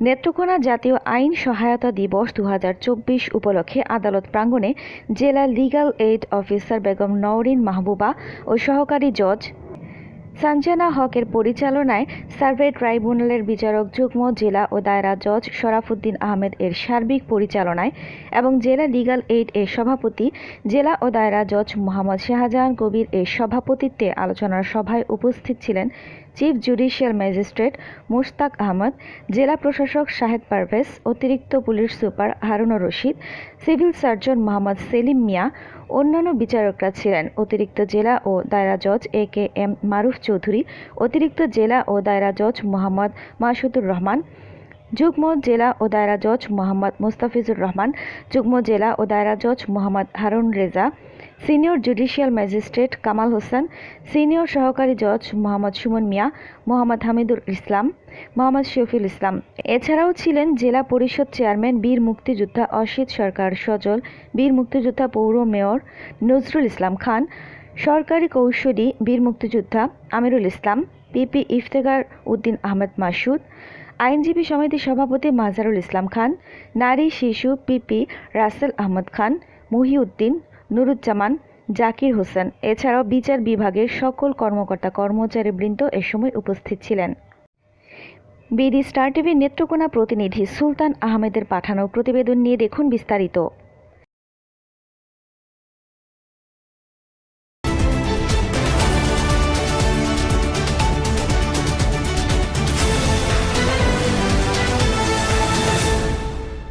নেত্রকোনা জাতীয় আইন সহায়তা দিবস দু হাজার চব্বিশ উপলক্ষে আদালত প্রাঙ্গণে জেলা legal aid officer Begum Nowrin Mahbuba ও সহকারী জজ সঞ্জনা হকের পরিচালনায় সার্ভে ট্রাইব্যুনালের বিচারক যুগ্ম জেলা ও দায়রা জজ শরাফুদ্দিন আহমেদ এর সার্বিক পরিচালনায় এবং জেলা লিগ্যাল এইড এর সভাপতি, জেলা ও দায়রা জজ মোহাম্মদ শাহজাহান কবির এর সভাপতিত্বে আলোচনার সভায় উপস্থিত ছিলেন chief judicial magistrate Mushtaq Ahmed, জেলা প্রশাসক শাহেদ পারভেজ, অতিরিক্ত police super Harunur Rashid, civil surgeon Mohammad Selim Mia, অন্যান্য বিচারকরা ছিলেন। অতিরিক্ত জেলা ও দায়রা জজ এ কে এম মারুফ চৌধুরী, অতিরিক্ত জেলা ও দায়রা জজ মোহাম্মদ মাসুদুর রহমান, যুগ্ম জেলা ও দায়রা জজ মোহাম্মদ মুস্তাফিজুর রহমান, যুগ্ম জেলা ও দায়রা জজ Mohammad Harun Reza, senior judicial magistrate Kamal Hossain, senior সহকারী জজ মোহাম্মদ সুমন মিয়া, মোহাম্মদ হামিদুল ইসলাম, মোহাম্মদ শফিউল ইসলাম। এছাড়াও ছিলেন জেলা পরিষদ চেয়ারম্যান বীর মুক্তিযোদ্ধা অসিত সরকার সজল, বীর মুক্তিযোদ্ধা পৌর মেয়র নজরুল ইসলাম খান সরকারি কৌশলী বীর মুক্তিযোদ্ধা আমিরুল ইসলাম, পিপি ইফতেখার উদ্দিন আহমেদ মাসুদ, আইনজীবী সমিতির সভাপতি মাজারুল ইসলাম খান, নারী শিশু পিপি রাসেল আহমদ খান, মহিউদ্দিন, নুরুজ্জামান, জাকির হোসেন। এছাড়াও বিচার বিভাগের সকল কর্মকর্তা কর্মচারীবৃন্দ এ সময় উপস্থিত ছিলেন। বিডি স্টার টিভির নেত্রকোনা প্রতিনিধি সুলতান আহমেদের পাঠানো প্রতিবেদন নিয়ে দেখুন বিস্তারিত।